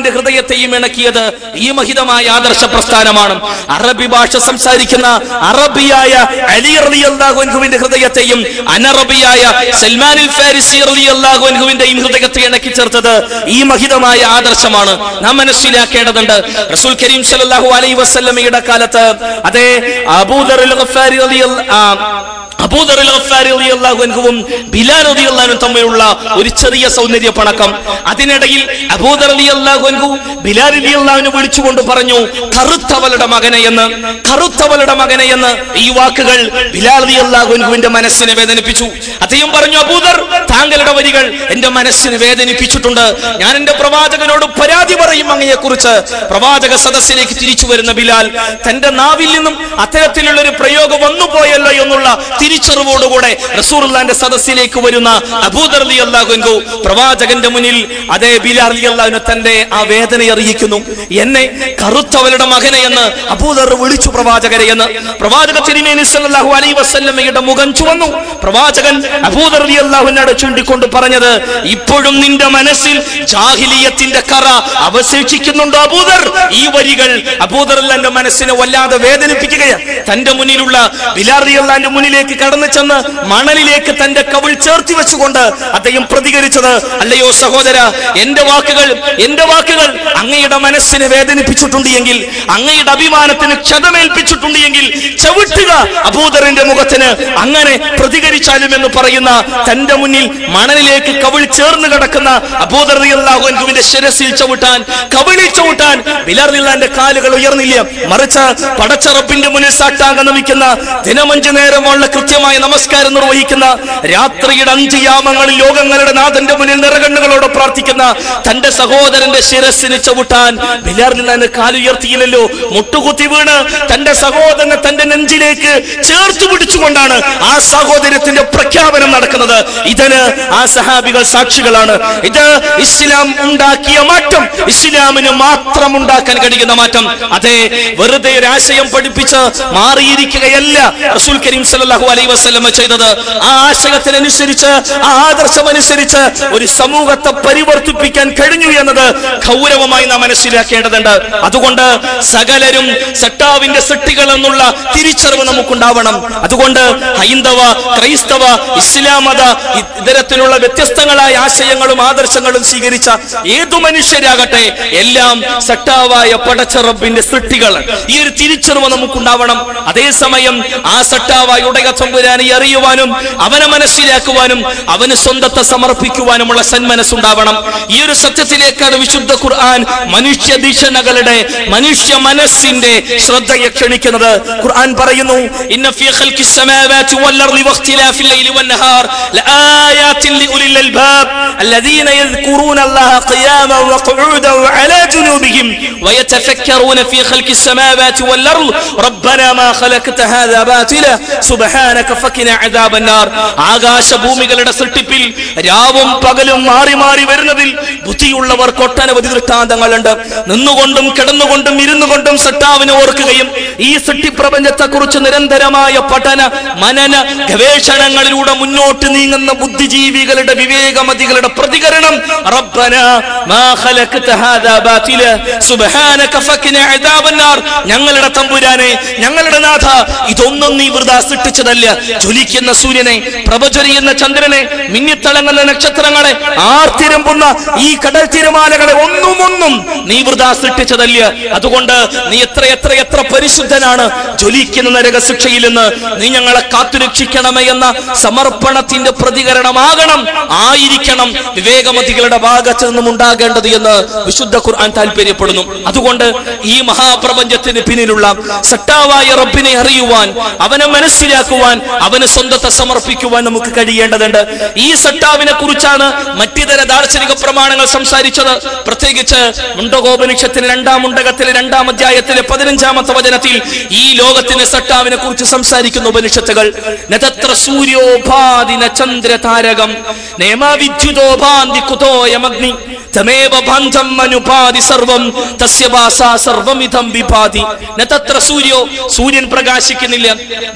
ന്റെ ഹൃദയത്തെയും ഇണക്കിയത് ഈ മഹിതമായ ആദർശ പ്രസ്ഥാനമാണ്. അറബി ഭാഷ സംസാരിക്കുന്ന അറബിയായ അലി റളിയല്ലാഹുവിന്റെ ഹൃദയത്തെയും അനറബിയായ സൽമാനിൽ ഫാരിസി റളിയല്ലാഹുവിന്റെയും ഹൃദയത്തെ ഇണക്കി ചേർത്തത് ഈ മഹിതമായ ആദർശമാണ്. നാം മനസ്സിലാക്കേണ്ടതുണ്ട് റസൂൽ കരീം സല്ലല്ലാഹു അലൈ വസല്ലമയുടെ കാലത്ത് അതെ അബൂദർ ഗഫാരി റളിയല്ല- ആ, അബൂദർ റളിയല്ലാഹു അൻഹുവും ബിലാൽ റളിയല്ലാഹു അൻഹുവും തമ്മിലുള്ള ഒരു ചെറിയ സൗന്ദര്യ പണക്കം. അതിനിടയിൽ അബൂദർ റളിയല്ലാഹു അൻഹു ബിലാൽ അൻഹു വിളിച്ചുകൊണ്ട് പറഞ്ഞു കറുത്തവളുടെ മകനെ എന്ന് കറുത്തവളുടെ മകനെ എന്ന്. ഈ വാക്കുകൾ ബിലാൽ റളിയല്ലാഹു അൻഹുവിന്റെ മനസ്സിനെ വേദനിപ്പിച്ചു. അദ്ദേഹം പറഞ്ഞു അബൂദർ താങ്കളുടെ വരികൾ എന്റെ മനസ്സിനെ വേദനിപ്പിച്ചിട്ടുണ്ട്. ഞാൻ എന്റെ പ്രവാചകനോട് പരാതി പറയും അങ്ങയെ കുറിച്ച് പ്രവാചക സദസ്സിലേക്ക് തിരിച്ചു വരുന്ന ബിലാൽ തന്റെ നാവിൽ നിന്നും അത്തരത്തിലുള്ള ഒരു പ്രയോഗം വന്നുപോയല്ലോ എന്നുള്ള തിരിച്ചറിവോടുകൂടെ റസൂർലാന്റെ സദസ്സിലേക്ക് വരുന്ന അബൂദർ അലി അള്ളാഹു പ്രവാചകന്റെ മുന്നിൽ അതേ ബിലാൽ അലി അള്ളാഹുന് തന്റെ ആ വേദന അറിയിക്കുന്നു. എന്നെ കറുത്തവരുടെ മകനെ എന്ന് അബൂദർ വിളിച്ചു പ്രവാചകരെ എന്ന്. പ്രവാചക തിരുമേനി സല്ലല്ലാഹു അലൈഹി വസല്ലമയുടെ മുഖം ചുവന്നു. പ്രവാചകൻ അബൂദർ അലി അള്ളാഹുനോട് ചൂണ്ടിക്കൊണ്ട് പറഞ്ഞത് ഇപ്പോഴും നിന്റെ മനസ്സിൽ ജാഹിലിയത്തിന്റെ കറ അവശേഷിക്കുന്നുണ്ടോ അബൂദർ? ഈ വരികൾ അബൂദർ അല്ലാന്റെ മനസ്സിനെ വല്ലാതെ വേദനിപ്പിക്കുകയാണ്. തന്റെ മുന്നിലുള്ള ബിലാർ അലി അള്ളാന്റെ മുന്നിലേക്ക് കടന്നു ചെന്ന് മണലിലേക്ക് തന്റെ കവിൾ ചേർത്തി വെച്ചുകൊണ്ട് അദ്ദേഹം പ്രതികരിച്ചത് അല്ലയോ സഹോദര എന്റെ വാക്കുകൾ എന്റെ വാക്കുകൾ അങ്ങയുടെ മനസ്സിനെ വേദനിപ്പിച്ചിട്ടുണ്ട് എങ്കിൽ അങ്ങയുടെ അഭിമാനത്തിന് ക്ഷതമേൽപ്പിച്ചിട്ടുണ്ട് എങ്കിൽ ചവിട്ടുക അബൂദറിന്റെ മുഖത്തിന്. അങ്ങനെ പ്രതികരിച്ചാലും എന്ന് പറയുന്ന തന്റെ മുന്നിൽ മണലിലേക്ക് കവിൾ ചേർന്ന് കിടക്കുന്ന അബൂദർ ശിരസിൽ ചവിട്ടാൻ കവിളിൽ ചവിട്ടാൻ ബിലാൽ കാലുകൾ ഉയർന്നില്ല. മറിച്ച് പടച്ചറപ്പിന്റെ മുന്നിൽ സാട്ടാങ്കം നമിക്കുന്ന ദിനമഞ്ച് നേരമുള്ള കൃത്യമായ നമസ്കാരം നിർവഹിക്കുന്ന രാത്രിയുടെ അഞ്ച് യാമങ്ങളിൽ ലോകങ്ങളുടെ നാഥന്റെ മുന്നിൽ നിറകണ്ണുകളോട് പ്രാർത്ഥിക്കുന്ന തന്റെ സഹോദരന്റെ ശിരസിന് ചവിട്ടാൻ ബിലാറിൽ കാലുയർത്തിയില്ലല്ലോ. മുട്ടുകുത്തി വീണ് തന്റെ സഹോദരനെ തന്റെ നെഞ്ചിലേക്ക് ചേർത്ത് പിടിച്ചുകൊണ്ടാണ് ആ സഹോദരത്തിന്റെ പ്രഖ്യാപനം നടക്കുന്നത്. ഇതിന് ആ സഹാബികൾ സാക്ഷികളാണ്. ഇത് ഇസ്ലാം ഉണ്ടാക്കിയ മാറ്റം. ഇസ്ലാമിന് മാത്രം ഉണ്ടാക്കാൻ കഴിയുന്ന മാറ്റം. അതെ വെറുതെ ഒരു ആശയം പഠിപ്പിച്ച് മാറിയിരിക്കുകയല്ല റസൂൽ കരീം സല്ലല്ലാഹു അലൈഹി വസല്ലമ ചെയ്തത്. ആ ആശയത്തിനനുസരിച്ച് ആ ആദർശമനുസരിച്ച് ഒരു സമൂഹത്തെ പരിവർത്തിപ്പിക്കാൻ കഴിഞ്ഞു എന്നത് ഗൗരവമായി നാം മനസ്സിലാക്കേണ്ടതുണ്ട്. അതുകൊണ്ട് സകലരും സട്ടാവിന്റെ സൃഷ്ടികൾ എന്നുള്ള തിരിച്ചറിവ് നമുക്കുണ്ടാവണം. അതുകൊണ്ട് ഹൈന്ദവ ക്രൈസ്തവ ഇസ്ലാം മത ഇത്തരത്തിലുള്ള വ്യത്യസ്തങ്ങളായ ആശയങ്ങളും ആദർശങ്ങളും സ്വീകരിച്ച ഏതു മനുഷ്യരാകട്ടെ എല്ലാം സട്ടാവായ പടച്ചറബിന്റെ സൃഷ്ടികൾ. ഈ ഒരു തിരിച്ചറിവ് നമുക്കുണ്ടാവണം. അതേസമയം ആ സട്ടാവായ ഉടക തമ്പുരാനെ അറിയുവാനും അവനെ മനസ്സിലാക്കുവാനും അവന് സ്വന്തത്തെ സമർപ്പിക്കുവാനുമുള്ള സന്മനസ്സുണ്ടാവണം. ഈ ഒരു സത്യത്തിലേക്കാണ് വിശുദ്ധ ഖുർആൻ മനുഷ്യ ദീക്ഷണകളുടെ മനുഷ്യ മനസ്സിന്റെ ശ്രദ്ധയെ ക്ഷണിക്കുന്നത്. ഖുർആൻ പറയുന്നു ഇന്ന ഫീ ഖൽഖിസ് സമവാതി വൽ അർളി വഖ്തിലാഫിൽ ലൈലി വൻ നഹാർ ലആയാതിൻ الذين يذكرون الله قياما وقعودا وعلى جنوبهم ويتفكرون في خلق السماوات والأرض ربنا ما خلقت هذا باطلا سبحانك فقنا عذاب النار ആകാശ ഭൂമികളുടെ സൃഷ്ടിപ്പിൽ രാവും പകലും മാറി മാറി വരുന്നതിൽ ബുദ്ധിയുള്ളവർക്ക് ഒട്ടനവധി ദൃഷ്ടാന്തങ്ങളുണ്ട് നിന്നുകൊണ്ടും കിടന്നുകൊണ്ടും ഇരുന്നുകൊണ്ടും സട്ടാവിനെ ഓർക്കുകയും ഈ സൃഷ്ടിപ്രപഞ്ചത്തെ കുറിച്ച് നിരന്തരമായ പഠന മനന ഗവേഷണങ്ങളിലൂടെ മുന്നോട്ട് നീങ്ങുന്ന ബുദ്ധിജീവികളുടെ വിവേകമതികളുടെ പ്രതികരണം. ഞങ്ങളുടെ തമ്പുരാനെ ഞങ്ങളുടെ നാഥ ഇതൊന്നും നീ വൃതാ സൃഷ്ടിച്ചതല്ല ജ്വലിക്കുന്ന സൂര്യനെ പ്രഭചൊരിയുന്ന ചന്ദ്രനെ മിന്നിത്തിളങ്ങുന്ന നക്ഷത്രങ്ങളെ ആർത്തിരമ്പുന്ന ഈ കടൽ തിരമാലകളെ ഒന്നും ഒന്നും നീ വൃതാ സൃഷ്ടിച്ചതല്ല അതുകൊണ്ട് നീ എത്ര എത്ര എത്ര പരിശുദ്ധനാണ് ജ്വലിക്കുന്ന നരകശിക്ഷയിൽ നിന്ന് നീ ഞങ്ങളെ കാത്തുരക്ഷിക്കണമേ എന്ന സമർപ്പണത്തിന്റെ പ്രതികരണമാകണം. ആയിരിക്കണം. വിവേകമതികളുടെ ഭാഗത്ത് നിന്നും ഉണ്ടാകേണ്ടത് എന്ന് വിശുദ്ധ ഖുർആൻ താല്പര്യപ്പെടുന്നു അതുകൊണ്ട് ഈ മഹാപ്രപഞ്ചത്തിന് പിന്നിലുള്ള സട്ടാവായ റബ്ബിനെ അറിയുവാൻ അവനെ മനസ്സിലാക്കുവാൻ അവന് സ്വന്തത്തെ സമർപ്പിക്കുവാൻ നമുക്ക് കഴിയേണ്ടതുണ്ട്. ഈ സട്ടാവിനെ കുറിച്ചാണ് മറ്റിതര ദാർശനിക പ്രമാണങ്ങൾ സംസാരിച്ചത്. പ്രത്യേകിച്ച് മുണ്ടകോപനിഷത്തിന് രണ്ടാം മുണ്ടകത്തിലെ രണ്ടാം അധ്യായത്തിലെ പതിനഞ്ചാമത്തെ വചനത്തിൽ ഈ ലോകത്തിന് സട്ടാവിനെ കുറിച്ച് സംസാരിക്കുന്ന ഉപനിഷത്തുകൾ. നതത്ര സൂര്യോപാദിന ചന്ദ്ര താരകം നേമാവിദ്യുതോപാന്തി കുതോയമഗ്നി. തമേവ ബന്ധം സർവം തസ്യ ഭാസാ സർവമിതം വിഭാതി ന സൂര്യോ സൂര്യൻ പ്രകാശിക്കുന്നില്ല.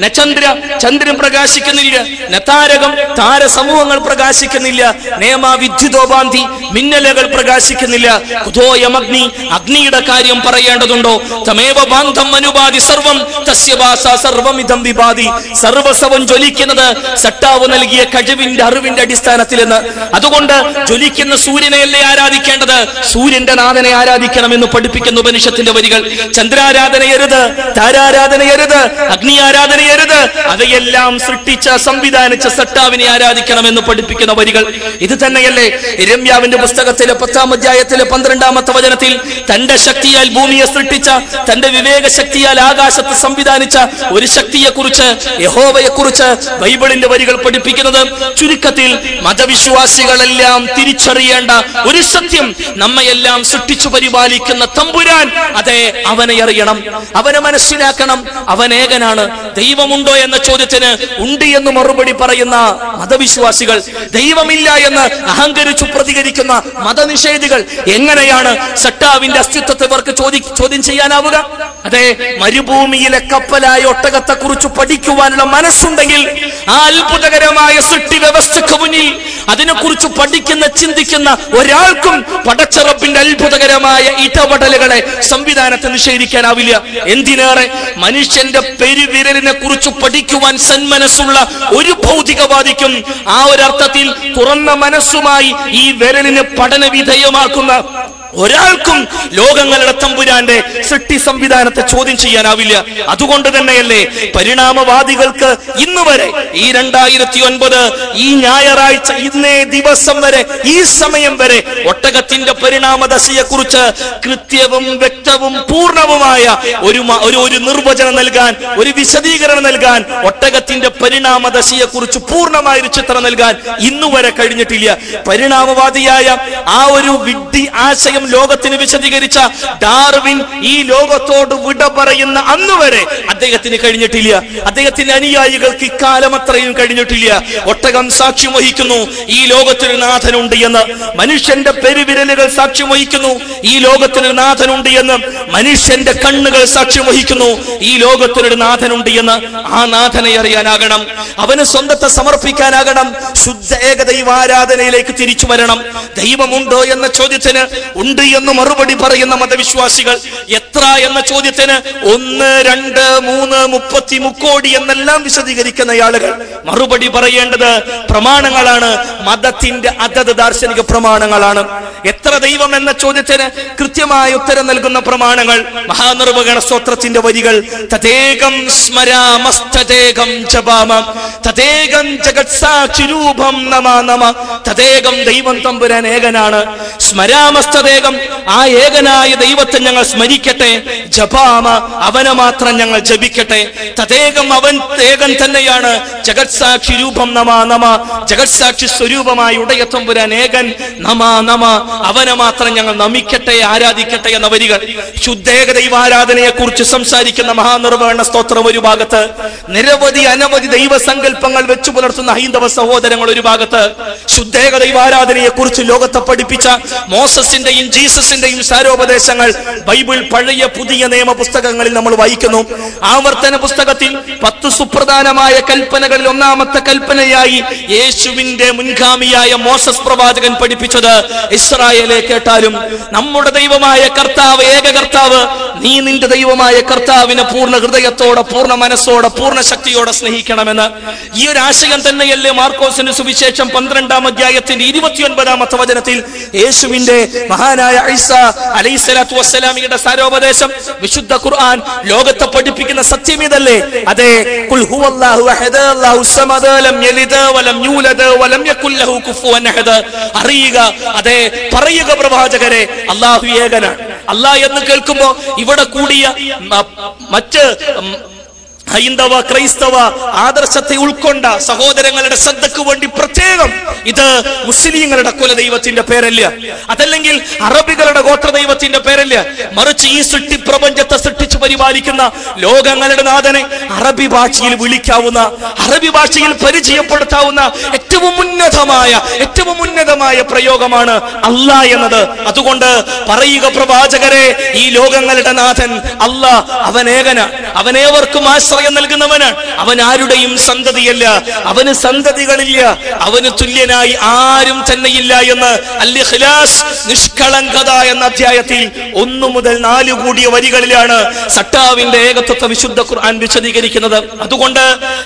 ന ചന്ദ്ര ചന്ദ്രൻ പ്രകാശിക്കുന്നില്ല. ന താരകം താരസമൂഹങ്ങൾ പ്രകാശിക്കുന്നില്ല. നേമ വിദ്യുതോപാന്തി മിന്നലുകൾ പ്രകാശിക്കുന്നില്ല. കുതോയമഗ്നി അഗ്നിയുടെ കാര്യം പറയേണ്ടതുണ്ടോ? തമേവ ബാന്ധം അനുപാതി സർവം തസ്യ ഭാസ സർവമിതം വിപാതി സർവസവം ജ്വലിക്കുന്നത് സട്ടാവ് നൽകിയ കഴിവിന്റെ അറിവിന്റെ അടിസ്ഥാനത്തിൽ അതുകൊണ്ട് ജ്വലിക്കുന്ന സൂര്യനെയല്ലേ ആരാധിക്കേണ്ടത്? സൂര്യന്റെ നാഥനെ ആരാധിക്കണമെന്ന് പഠിപ്പിക്കുന്ന ഉപനിഷത്തിന്റെ വരികൾ. ചന്ദ്രാരാധനയരുത് താരാരാധനയരുത് അഗ്നി ആരാധനയരുത് അവയെല്ലാം സൃഷ്ടിച്ച സംവിധാനിച്ച സട്ടാവിനെ ആരാധിക്കണം എന്ന് പഠിപ്പിക്കുന്ന വരികൾ. ഇത് തന്നെയല്ലേ രമ്യാവിന്റെ പുസ്തകത്തിലെ പത്താം അധ്യായത്തിലെ പന്ത്രണ്ടാമത്തെ വചനത്തിൽ? തന്റെ ശക്തിയാൽ ഭൂമിയെ സൃഷ്ടിച്ച തന്റെ വിവേക ശക്തിയാൽ ആകാശത്ത് സംവിധാനിച്ച ഒരു ശക്തിയെ കുറിച്ച് യഹോവയെ കുറിച്ച് ബൈബിളിന്റെ വരികൾ പഠിപ്പിക്കുന്നത് ചുരുക്കത്തിൽ മതവിശ്വാസികളെല്ലാം തിരിച്ചറിയേണ്ട ഒരു സത്യം നമ്മയെല്ലാം സൃഷ്ടിച്ചു പരിപാലിക്കുന്ന തമ്പുരാൻ അതെ അവനെ അറിയണം അവനെ മനസ്സിലാക്കണം അവനേകനാണ്. ദൈവമുണ്ടോ എന്ന ചോദ്യത്തിന് ഉണ്ട് എന്ന് മറുപടി പറയുന്ന മതവിശ്വാസികൾ ദൈവമില്ല എന്ന് അഹങ്കരിച്ചു പ്രതികരിക്കുന്ന മതനിഷേധികൾ എങ്ങനെയാണ് സട്ടാവിന്റെ അസ്തിത്വത്തെ ഇവർക്ക് ചോദി ചോദ്യം ചെയ്യാനാവുക? അതെ മരുഭൂമിയിലെ കപ്പലായ ഒട്ടകത്തെ കുറിച്ച് പഠിക്കുവാനുള്ള മനസ്സുണ്ടെങ്കിൽ ആ അത്ഭുതകരമായ സൃഷ്ടി വ്യവസ്ഥക്ക് മുന്നിൽ അതിനെക്കുറിച്ച് പഠിക്കുന്ന ചിന്തിക്കുന്ന ഒരാൾക്കും പടച്ചറപ്പിന്റെ അത്ഭുതകരമായ ഇടപെടലുകളെ സംവിധാനത്തെ നിഷേധിക്കാനാവില്ല. എന്തിനേറെ മനുഷ്യന്റെ പെരുവിരലിനെ കുറിച്ച് പഠിക്കുവാൻ സന്മനസ്സുള്ള ഒരു ഭൗതികവാദിക്കും ആ ഒരർത്ഥത്തിൽ തുറന്ന മനസ്സുമായി ഈ വിരലിനെ പഠന വിധേയമാക്കുന്ന ഒരാൾക്കും ലോകങ്ങളുടെ തമ്പുരാന്റെ സൃഷ്ടി സംവിധാനത്തെ ചോദ്യം ചെയ്യാനാവില്ല. അതുകൊണ്ട് തന്നെയല്ലേ പരിണാമവാദികൾക്ക് ഇന്ന് വരെ ഈ രണ്ടായിരത്തി ഒൻപത് ഈ ഞായറാഴ്ച ഇന്നേ ദിവസം വരെ ഈ സമയം വരെ ഒട്ടകത്തിന്റെ പരിണാമദശയെ കുറിച്ച് കൃത്യവും വ്യക്തവും പൂർണവുമായ ഒരു ഒരു നിർവചനം നൽകാൻ ഒരു വിശദീകരണം നൽകാൻ ഒട്ടകത്തിന്റെ പരിണാമദശയെ കുറിച്ച് പൂർണമായ ഒരു ചിത്രം നൽകാൻ ഇന്നുവരെ കഴിഞ്ഞിട്ടില്ല. പരിണാമവാദിയായ ആ ഒരു വിഡ്ഢി ആശയം ലോകത്തിന് വിശദീകരിച്ച ഡാർവിൻ ഈ ലോകത്തോട് വിട പറയുന്ന അന്ന് വരെ അദ്ദേഹത്തിന് കഴിഞ്ഞിട്ടില്ല. അദ്ദേഹത്തിന്റെ അനുയായികൾക്ക് ഇക്കാലം അത്രയും കഴിഞ്ഞിട്ടില്ല. ഒട്ടകം സാക്ഷ്യം വഹിക്കുന്നു. ഈ ലോകത്തിനൊരു നാഥനുണ്ട് എന്ന് മനുഷ്യന്റെ പെരുവിരലുകൾ സാക്ഷ്യം വഹിക്കുന്നു. ഈ ലോകത്തിനൊരു നാഥനുണ്ട് എന്ന് മനുഷ്യന്റെ കണ്ണുകൾ സാക്ഷ്യം വഹിക്കുന്നു. ഈ ലോകത്തിനൊരു നാഥനുണ്ട് എന്ന് ആ നാഥനെ അറിയാനാകണം. അവന് സ്വന്തത്തെ സമർപ്പിക്കാനാകണം. ശുദ്ധ ഏകദൈവാരാധനയിലേക്ക് തിരിച്ചു വരണം. ദൈവമുണ്ടോ എന്ന ചോദ്യത്തിന് എന്ന് മറുപടി പറയുന്ന മതവിശ്വാസികൾ എത്ര എന്ന ചോദ്യത്തിന് ഒന്ന് രണ്ട് മൂന്ന് മുപ്പത്തി മുക്കോടി എന്നെല്ലാം വിശദീകരിക്കുന്ന ആളുകൾ. മറുപടി പറയേണ്ടത് പ്രമാണങ്ങളാണ്. മതത്തിന്റെ അതത് ദാർശനിക പ്രമാണങ്ങളാണ്. എത്ര ദൈവം എന്ന ചോദ്യത്തിന് കൃത്യമായ ഉത്തരം നൽകുന്ന പ്രമാണങ്ങൾ. മഹാനിർവഹണ സ്തോത്രത്തിന്റെ വരികൾ. തദേകം സ്മരാമസ്തദേകം ജപാമ. തദേകം ജഗത്സാക്ഷിരൂപം നമ നമ. തദേകം ദൈവം തമ്പുരാൻ ഏകനാണ്. സ്മരാമസ്തദേകം ആ ഏകനായ ദൈവത്തെ ഞങ്ങൾ സ്മരിക്കട്ടെ. ജപാമ അവനെ മാത്രം ഞങ്ങൾ ജപിക്കട്ടെ. തദേകം അവൻ ഏകൻ തന്നെയാണ്. ജഗത്സാക്ഷി രൂപം നമ നമ. ജഗത്സാക്ഷി സ്വരൂപമായ ഉടയത്തമ്പുരാൻ ഏകൻ. നമ നമ. അവനെ മാത്രം ഞങ്ങൾ നമിക്കട്ടെ ആരാധിക്കട്ടെ എന്ന വരികൾ. ശുദ്ധേക ദൈവാരാധനയെ കുറിച്ച് സംസാരിക്കുന്ന മഹാനിർവഹണ സ്തോത്രം ഒരു ഭാഗത്ത് നിരവധി അനവധി ദൈവസങ്കല്പങ്ങൾ വെച്ചു പുലർത്തുന്ന ഹൈന്ദവ സഹോദരങ്ങൾ ഒരു ഭാഗത്ത് ശുദ്ധേക ദൈവാരാധനയെ കുറിച്ച് ലോകത്തെ പഠിപ്പിച്ച മോസസിന്റെയും ജീസസിന്റെയും സാരോപദേശങ്ങൾ ബൈബിൾ പഴയ പുതിയ നിയമ പുസ്തകങ്ങളിൽ നമ്മൾ വായിക്കുന്നു. ആവർത്തന പുസ്തകത്തിൽ പത്ത് സുപ്രധാനമായ കൽപ്പനകളിൽ ഒന്നാമത്തെ കൽപ്പനയായി യേശുവിന്റെ മുൻഗാമിയായ മോസസ് പ്രവാചകൻ പഠിപ്പിച്ചത്. ഇസ്രായേലെ കേട്ടാലും നമ്മുടെ ദൈവമായ കർത്താവ് ഏക കർത്താവ് നീ നിന്റെ ദൈവമായ കർത്താവിനെ പൂർണ ഹൃദയത്തോടെ പൂർണ മനസ്സോടെ പൂർണ ശക്തിയോടെ സ്നേഹിക്കണമെന്ന്. ഈ ഒരു ആശയം തന്നെയല്ലേ മാർക്കോസിന്റെ സുവിശേഷം പന്ത്രണ്ടാം അധ്യായത്തിന്റെ ഇരുപത്തിയൊൻപതാമത്തെ വചനത്തിൽ യേശുവിന്റെ മഹാനായ ഐസ അലൈഹിസ്സലാത്തു വസ്സലാമിയുടെ സാരോപദേശം വിശുദ്ധ ഖുർആൻ ലോകത്തെ പഠിപ്പിക്കുന്ന സത്യം ഇതല്ലേ? അതെ ഖുൽ ഹുവല്ലാഹു അഹദ അല്ലാഹു സമദ ലം യലിദ വലം യൂലദ വലം യകുൽ ലഹു കുഫുവൻ അഹദ. അറിയുക അതെ പറയുക പ്രവാചകരെ അല്ലാഹു ഏകനാണ്. അല്ലാഹ് എന്ന് കേൾക്കുമ്പോൾ ഇവിടെ കൂടിയ മറ്റ് ഹൈന്ദവ ക്രൈസ്തവ ആദർശത്തെ ഉൾക്കൊണ്ട സഹോദരങ്ങളുടെ ശ്രദ്ധയ്ക്ക് വേണ്ടി പ്രത്യേകം ഇത് മുസ്ലിങ്ങളുടെ കുലദൈവത്തിന്റെ പേരല്ല? അതല്ലെങ്കിൽ അറബികളുടെ ഗോത്രദൈവത്തിന്റെ പേരല്ല? മറിച്ച് ഈ സൃഷ്ടി പ്രപഞ്ചത്തെ സൃഷ്ടിച്ചു പരിപാലിക്കുന്ന ലോകങ്ങളുടെ നാഥനെ അറബി ഭാഷയിൽ വിളിക്കാവുന്ന അറബി ഭാഷയിൽ പരിചയപ്പെടുത്താവുന്ന ഏറ്റവും ഉന്നതമായ ഏറ്റവും ഉന്നതമായ പ്രയോഗമാണ് അല്ല എന്നത്. അതുകൊണ്ട് പറയുക പ്രവാചകരെ ഈ ലോകങ്ങളുടെ നാഥൻ അല്ല അവനേകന അവനേവർക്കും ആശ്രയം നൽകുന്നവനാണ്. അവൻ ആരുടെയും സന്തതിയല്ല അവന് സന്തതികളില്ല അവന് തുല്യനായി ആരും തന്നെയില്ല എന്ന് ഇഖ്ലാസ് നിഷ്കളങ്കത എന്ന അധ്യായത്തിൽ ഒന്നു മുതൽ നാല് കൂടിയ വരികളിലാണ് സട്ടാവിന്റെ ഏകത്വത്തെ വിശുദ്ധ ഖുർആൻ വിശദീകരിക്കുന്നത്. അതുകൊണ്ട്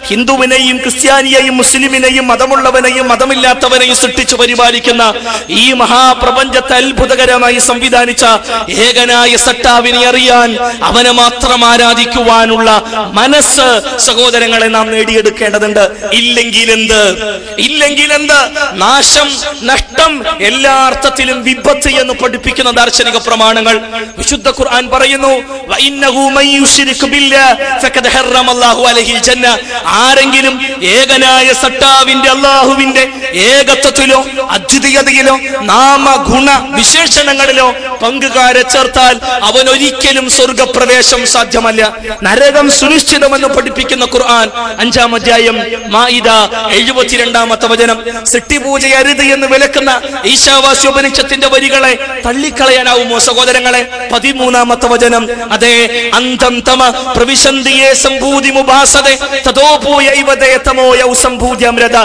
ഹിന്ദുവിനെയും ക്രിസ്ത്യാനിയെയും മുസ്ലിമിനെയും മതമുള്ളവനെയും മതമില്ലാത്തവനെയും സൃഷ്ടിച്ചു പരിപാലിക്കുന്ന ഈ മഹാപ്രപഞ്ചത്തെ അത്ഭുതകരമായി സംവിധാനിച്ച ഏകനായ സട്ടാവിനെ അറിയാൻ അവനെ മാത്രം ആരാധിക്കുവാനുള്ള മനസ്സ് സഹോദരങ്ങളെ നാം നേടിയെടുക്കേണ്ടതുണ്ട്. ഇല്ലെങ്കിൽ എന്ത്? ഇല്ലെങ്കിൽ എന്ത്? നാശം നഷ്ടം എല്ലാ അർത്ഥത്തിലും വിപത്ത് എന്ന് പഠിപ്പിക്കുന്ന ദാർശനിക പ്രമാണങ്ങൾ വിശുദ്ധ ഖുർആൻ പറയുന്നു ആരെങ്കിലും ഏകനായ സട്ടാവിന്റെ അള്ളാഹുവിന്റെ ഏകത്വത്തിലോ അദ്വിതീയതയിലോ നാമ ഗുണ വിശേഷണങ്ങളിലോ പങ്കുകാരെ ചേർത്താൽ അവൻ ഒരിക്കലും സ്വർഗപ്രവേശം സാധ്യമല്ല. നരകം സുനിശ്ചിതമെന്ന് പഠിപ്പിക്കുന്ന ഖുർആൻ അഞ്ചാം അധ്യായം മായിദ എഴുപത്തിരണ്ടാമത്തെ വചനം. സിട്ടിപൂജ അരുത് എന്ന് വിലക്കുന്ന ഈശാവാസി ഉപനിഷത്തിന്റെ വരികളെ തള്ളിക്കളയാനാവുമോ സഹോദരങ്ങളെ? പതിമൂന്നാമത്തെ വചനം. അതെ അന്തം തമ പ്രവിശന്തിയെ സംഭൂതി മുഭാസതെ തതോപൂയ ഇവതേ തമോയ സംഭൂതിയമൃത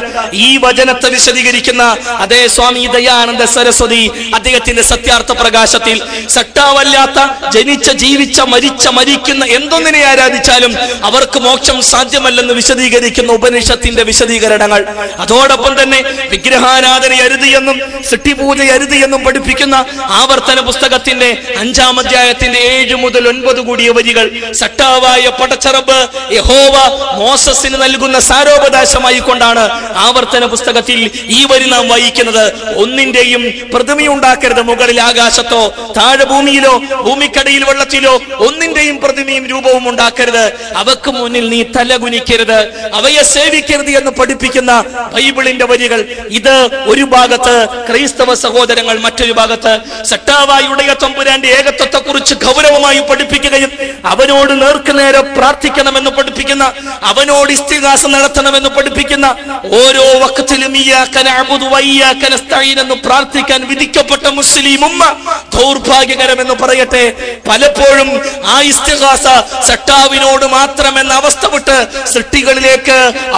ഈ വചനത്തെ വിശദീകരിക്കുന്ന അതേ സ്വാമി ദയാനന്ദ സരസ്വതി അദ്ദേഹത്തിന്റെ സത്യാർത്ഥ പ്രകാശത്തിൽ സട്ടാവല്ലാത്ത ജനിച്ച ജീവിച്ച മരിച്ച മരിക്കുന്ന എന്തൊന്നിനെ ആരാധിച്ചാലും അവർക്ക് മോക്ഷം സാധ്യമല്ലെന്ന് വിശദീകരിക്കുന്ന ഉപനിഷത്തിന്റെ വിശദീകരണങ്ങൾ. അതോടൊപ്പം തന്നെ വിഗ്രഹാരാധന അരുത് എന്നും സിട്ടിപൂജ അരുത് എന്നും പഠിപ്പിക്കുന്ന ആവർത്തന പുസ്തകത്തിന്റെ അഞ്ചാം അധ്യായത്തിന്റെ ഏഴ് മുതൽ ഒൻപത് കൂടിയ വരികൾ സട്ടാവായ പടച്ചറബ് യഹോവ മോസസിന് നൽകുന്ന സാരോപദേശമായി കൊണ്ടാണ് ആവർത്തന പുസ്തകത്തിൽ ഈ വരി നാം വായിക്കുന്നത്. ഒന്നിന്റെയും പ്രതിമയുണ്ടാക്കരുത് മുകളിൽ ആകാശത്തോ താഴെ ഭൂമിയിലോ ഭൂമിക്കടയിൽ വെള്ളത്തിലോ ഒന്നിന്റെയും പ്രതിമയും രൂപവും ഉണ്ടാക്കരുത്. അവക്ക് മുന്നിൽ നീ തലകുനിക്കരുത് അവയെ സേവിക്കരുത് എന്ന് പഠിപ്പിക്കുന്ന ബൈബിളിന്റെ വരികൾ. ഇത് ഒരു ഭാഗത്ത് ക്രൈസ്തവ സഹോദരങ്ങൾ മറ്റൊരു ഭാഗത്ത് സട്ടാവായുടെ തമ്പുരാന്റെ ഏകത്വത്തെ കുറിച്ച് ഗൗരവമായി പഠിപ്പിക്കുകയും അവനോട് നേർക്കുനേരെ പ്രാർത്ഥിക്കണമെന്ന് പഠിപ്പിക്കുന്ന അവനോട് ഇസ്തിഹാസം നടത്തണമെന്ന് പഠിപ്പിക്കുന്ന ഓരോ വക്കത്തിലും എന്ന് പ്രാർത്ഥിക്കാൻ വിധിക്കപ്പെട്ട മുസ്ലിം ഉമ്മ ദൗർഭാഗ്യകരമെന്ന് പറയട്ടെ. പലപ്പോഴും ആ ഇസ്തിഹാസ സട്ടാവിനോട് മാത്രമെന്ന അവസ്ഥ വിട്ട് സൃഷ്ടികളിലേക്ക്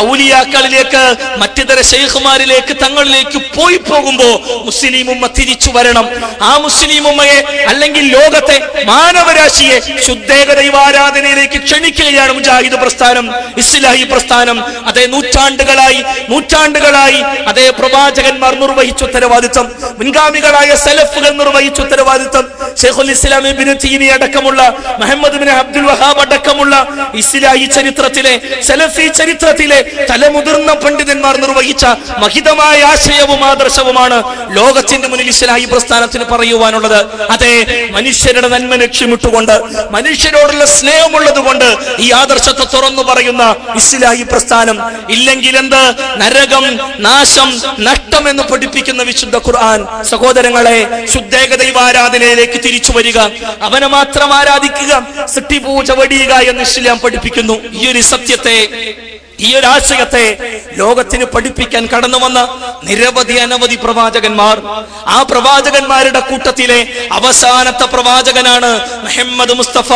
ഔലിയാക്കളിലേക്ക് മറ്റിതര ഷെയ്ഖുമാരിലേക്ക് തങ്ങളിലേക്ക് പോയി പോകുമ്പോ മുസ്ലിം ഉമ്മ തിരിച്ചു വരണം. ആ മുസ്ലിം ഉമ്മയെ അല്ലെങ്കിൽ ലോകത്തെ മാനവരാശിയെ ശുദ്ധേക ദൈവാരാധനയിലേക്ക് ക്ഷണിക്കുകയാണ് മുജാഹിദ് പ്രസ്ഥാനം ഇസ്ലാഹി പ്രസ്ഥാനം. അതേ നൂറ്റാണ്ടുകളായി നൂറ്റാണ്ടുകളായി അതേ പ്രവാചകന്മാർ നിർവഹിച്ച ഉത്തരവാദിത്വം മുൻഗാമികളായ സെലഫുകൾ നിർവഹിച്ച ഉത്തരവാദിത്വം ഷെയ്ഖുൽ ഇസ്ലാം ബിൻ തീനി അടക്കമുള്ള മുഹമ്മദ് ബിൻ അബ്ദുൽ വഹാബ് അടക്കമുള്ള ഇസ്ലാഹി ചരിത്രത്തിലെ സെലഫി ചരിത്രത്തിലെ തലമുതിർന്ന പണ്ഡിതന്മാർ നിർവഹിച്ച മഹിതമായ ആശയവും ആദർശവുമാണ് ലോകത്തിന്റെ മുന്നിൽ ഇസ്ലാഹി പ്രസ്ഥാനത്തിന് പറയുവാനുള്ളത്. അതെ മനുഷ്യരുടെ നന്മ ലക്ഷ്യമിട്ടുകൊണ്ട് മനുഷ്യരോടുള്ള സ്നേഹമുള്ളത് കൊണ്ട് ഈ ആദർശത്തെ തുറന്നു പറയുന്ന ഇസ്ലാഹി പ്രസ്ഥാനം. ഇല്ലെങ്കിൽ എന്ത്? നരകം നാശം നഷ്ടം എന്ന് പഠിപ്പിക്കുന്ന വിശുദ്ധ ഖുർആൻ. സഹോദരങ്ങളെ ശുദ്ധേക ദൈവാരാധനയിലേക്ക് തിരിച്ചു വരിക. അവനെ മാത്രം ആരാധിക്കുക സൃഷ്ടിപൂജ വടിയുക എന്ന് ഇസ്ലാം പഠിപ്പിക്കുന്നു. ഈ ഒരു സത്യത്തെ ഈ ഒരു ആശയത്തെ ലോകത്തിന് പഠിപ്പിക്കാൻ കടന്നു വന്ന നിരവധി അനവധി പ്രവാചകന്മാർ. ആ പ്രവാചകന്മാരുടെ കൂട്ടത്തിലെ അവസാനത്തെ പ്രവാചകനാണ് മുഹമ്മദ് മുസ്തഫ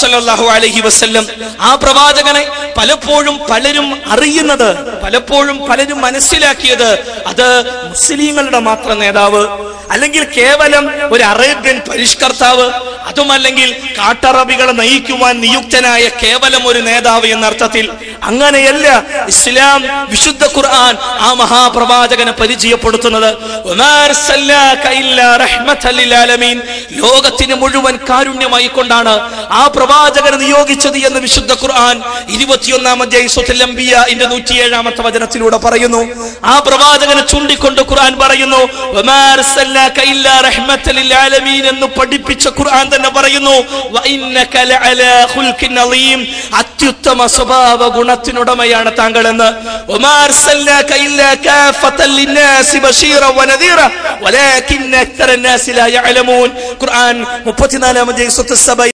സല്ലല്ലാഹു അലൈഹി വസല്ലം. ആ പ്രവാചകനെ പലപ്പോഴും പലരും അറിയുന്നത് പലപ്പോഴും പലരും മനസ്സിലാക്കിയത് അത് മുസ്ലിങ്ങളുടെ മാത്രം നേതാവ് അല്ലെങ്കിൽ കേവലം ഒരു അറേബ്യൻ പരിഷ്കർത്താവ് അതുമല്ലെങ്കിൽ കാട്ടറബികളെ നയിക്കുവാൻ നിയുക്തനായ കേവലം ഒരു നേതാവ് എന്ന അർത്ഥത്തിൽ അങ്ങനെയല്ല ഇസ്ലാം വിശുദ്ധ ഖുർആൻ ആ മഹാപ്രവാചകനെ പരിചയപ്പെടുത്തുന്നത്. ലോകത്തിന് മുഴുവൻ കാരുണ്യമായി കൊണ്ടാണ് ആ പ്രവാചകനെ നിയോഗിച്ചത് എന്ന് വിശുദ്ധ ഖുർആൻ ഇരുപത്തിയൊന്നാം അധ്യായം സൂറത്തുൽ അംബിയാഇന്റെ നൂറ്റിയേഴാമത്തെ വചനത്തിലൂടെ പറയുന്നു ആ പ്രവാചകനെ ചൂണ്ടിക്കൊണ്ട് ഖുർആൻ പറയുന്നു എന്ന് പഠിപ്പിച്ച ഖുർആൻ തന്നെ പറയുന്നു അത്യുത്തമ സ്വഭാവ ഗുണത്തിനുടമയാണ് താങ്കൾ എന്ന് ഖുർആൻ മുപ്പത്തിനാലാമത്